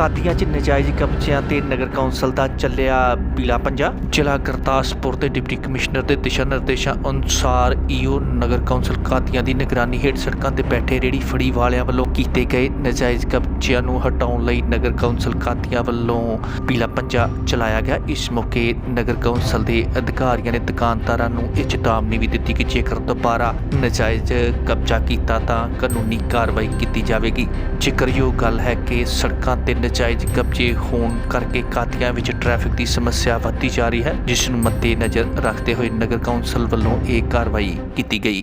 ਕਾਦੀਆਂ 'ਚ ਨਜਾਇਜ਼ ਕਬਜ਼ਿਆਂ ਤੇ ਨਗਰ ਕੌਂਸਲ ਦਾ ਚੱਲਿਆ ਪੀਲਾ ਪੰਜਾ? ਜ਼ਿਲ੍ਹਾ ਗੁਰਦਾਸਪੁਰ ਦੇ ਡਿਪਟੀ ਕਮਿਸ਼ਨਰ ਦੇ ਦਿਸ਼ਾ ਨਿਰਦੇਸ਼ਾਂ ਅਨੁਸਾਰ ਈਓ ਨਗਰ ਕੌਂਸਲ ਕਾਦੀਆਂ ਦੀ ਨਿਗਰਾਨੀ ਹੇਠ ਸੜਕਾਂ ਤੇ ਬੈਠੇ ਰੇੜੀ ਫੜੀ ਵਾਲਿਆਂ ਵੱਲੋਂ ਕੀਤੇ ਗਏ ਨਜਾਇਜ਼ ਕਬਜ਼ਿਆਂ ਨੂੰ ਹਟਾਉਣ ਲਈ ਨਗਰ ਕੌਂਸਲ ਕਾਦੀਆਂ ਵੱਲੋਂ ਪੀਲਾ ਪੰਜਾ ਚਲਾਇਆ ਗਿਆ। ਇਸ ਮੌਕੇ ਨਗਰ ਕੌਂਸਲ ਦੇ ਅਧਿਕਾਰੀਆਂ ਨੇ ਦੁਕਾਨਦਾਰਾਂ ਨੂੰ ਇਹ ਚੇਤਾਵਨੀ ਵੀ ਦਿੱਤੀ ਕਿ ਜੇਕਰ ਦੁਬਾਰਾ ਨਜਾਇਜ਼ ਕਬਜ਼ਾ ਕੀਤਾ ਤਾਂ ਕਾਨੂੰਨੀ ਕਾਰਵਾਈ ਕੀਤੀ ਜਾਵੇਗੀ। ਜ਼ਿਕਰਯੋਗ ਗੱਲ ਹੈ ਕਿ ਸੜਕਾਂ ਤੇ ਨਜਾਇਜ਼ ਕਬਜ਼ੇ ਹੋਣ ਕਰਕੇ ਕਾਦੀਆਂ ਵਿੱਚ ਟ੍ਰੈਫਿਕ ਦੀ ਸਮੱਸਿਆ ਵੱਧਦੀ ਜਾ ਰਹੀ ਹੈ, ਜਿਸ ਨੂੰ ਮੱਦੇਨਜ਼ਰ ਰੱਖਦੇ ਹੋਏ ਨਗਰ ਕੌਂਸਲ ਵੱਲੋਂ ਇਹ ਕਾਰਵਾਈ ਕੀਤੀ ਗਈ।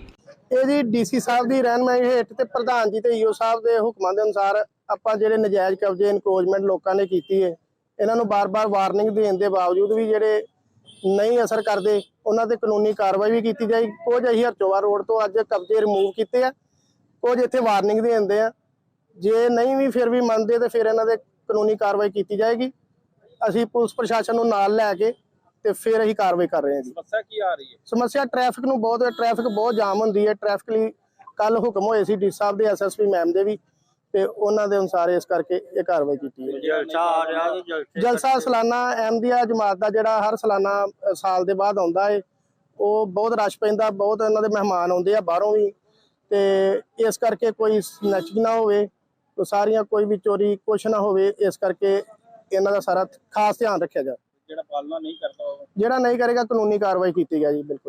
ਇਹ ਡੀਸੀ ਸਾਹਿਬ ਦੀ ਰਹਿਨਮਾਈ ਹੇਠ ਤੇ ਪ੍ਰਧਾਨ ਜੀ ਤੇ ਈਓ ਸਾਹਿਬ ਦੇ ਹੁਕਮਾਂ ਦੇ ਅਨੁਸਾਰ ਆਪਾਂ ਜਿਹੜੇ ਨਜਾਇਜ਼ ਕਬਜ਼ੇ ਇਨਕਰੋਚਮੈਂਟ ਲੋਕਾਂ ਨੇ ਕੀਤੀ ਹੈ ਇਹਨਾਂ ਨੂੰ ਬਾਰ-ਬਾਰ ਵਾਰਨਿੰਗ ਦੇਣ ਦੇ ਬਾਵਜੂਦ ਵੀ ਜਿਹੜੇ ਨਹੀਂ ਅਸਰ ਕਰਦੇ, ਉਹਨਾਂ ਤੇ ਕਾਨੂੰਨੀ ਕਾਰਵਾਈ ਵੀ ਕੀਤੀ ਜਾਏਗੀ ਕੁਝ ਅਸੀਂ ਹਰਚੋਵਾ ਰੋਡ ਤੋਂ ਅੱਜ ਕਬਜ਼ੇ ਰਿਮੂਵ ਕੀਤੇ ਆ, ਕੁਝ ਇੱਥੇ ਵਾਰਨਿੰਗ ਦੇ ਦਿੰਦੇ ਆ। ਜੇ ਨਹੀਂ ਵੀ ਫਿਰ ਵੀ ਮੰਨਦੇ ਤੇ ਫਿਰ ਇਹਨਾਂ ਦੇ ਕਾਨੂੰਨੀ ਕਾਰਵਾਈ ਕੀਤੀ ਜਾਏਗੀ। ਅਸੀਂ ਪੁਲਿਸ ਪ੍ਰਸ਼ਾਸਨ ਨੂੰ ਨਾਲ ਲੈ ਕੇ ਤੇ ਫਿਰ ਅਸੀਂ ਕਾਰਵਾਈ ਕਰ ਰਹੇ ਹਾਂ ਜੀ। ਸਮੱਸਿਆ ਕੀ ਆ ਰਹੀ ਹੈ? ਸਮੱਸਿਆ ਟ੍ਰੈਫਿਕ ਨੂੰ ਬਹੁਤ ਹੈ ਟ੍ਰੈਫਿਕ ਬਹੁਤ ਜਾਮ ਹੁੰਦੀ ਹੈ। ਟ੍ਰੈਫਿਕ ਲਈ ਕੱਲ ਹੁਕਮ ਹੋਏ ਸੀ ਡੀ ਸਾਹਿਬ ਦੇ ਐਸਐਸਪੀ ਮੈਮ ਦੇ ਵੀ ਤੇ ਉਹਨਾਂ ਦੇ ਅਨੁਸਾਰ ਇਸ ਕਰਕੇ ਇਹ ਕਾਰਵਾਈ ਕੀਤੀ ਹੈ। ਜਲਸਾ ਆ ਰਿਹਾ ਜੀ ਜਲਸੇ ਜਲਸਾ ਸਾਲਾਨਾ ਅਹਿਮਦੀਆ ਜਮਾਤ ਦਾ ਜਿਹੜਾ ਹਰ ਸਾਲਾਨਾ ਸਾਲ ਦੇ ਬਾਅਦ ਆਉਂਦਾ ਹੈ ਉਹ ਬਹੁਤ ਰਸ਼ ਪੈਂਦਾ ਬਹੁਤ ਇਹਨਾਂ ਦੇ ਮਹਿਮਾਨ ਆਉਂਦੇ ਆ ਬਾਹਰੋਂ ਵੀ ਤੇ ਇਸ ਕਰਕੇ ਕੋਈ ਸਨੈਚਿੰਗ ਨਾ ਹੋਵੇ। ਕੋਈ ਸਾਰੀਆਂ ਕੋਈ ਵੀ ਚੋਰੀ ਕੁਛ ਨਾ ਹੋਵੇ ਇਸ ਕਰਕੇ ਇਹਨਾਂ ਦਾ ਸਾਰਾ ਖਾਸ ਧਿਆਨ ਰੱਖਿਆ ਜਾਏ ਜਿਹੜਾ ਪਾਲਣਾ ਨਹੀਂ ਕਰਦਾ ਉਹ। ਜਿਹੜਾ ਨਹੀਂ ਕਰੇਗਾ ਕਾਨੂੰਨੀ ਕਾਰਵਾਈ ਕੀਤੀ ਜਾਏਗੀ ਬਿਲਕੁਲ।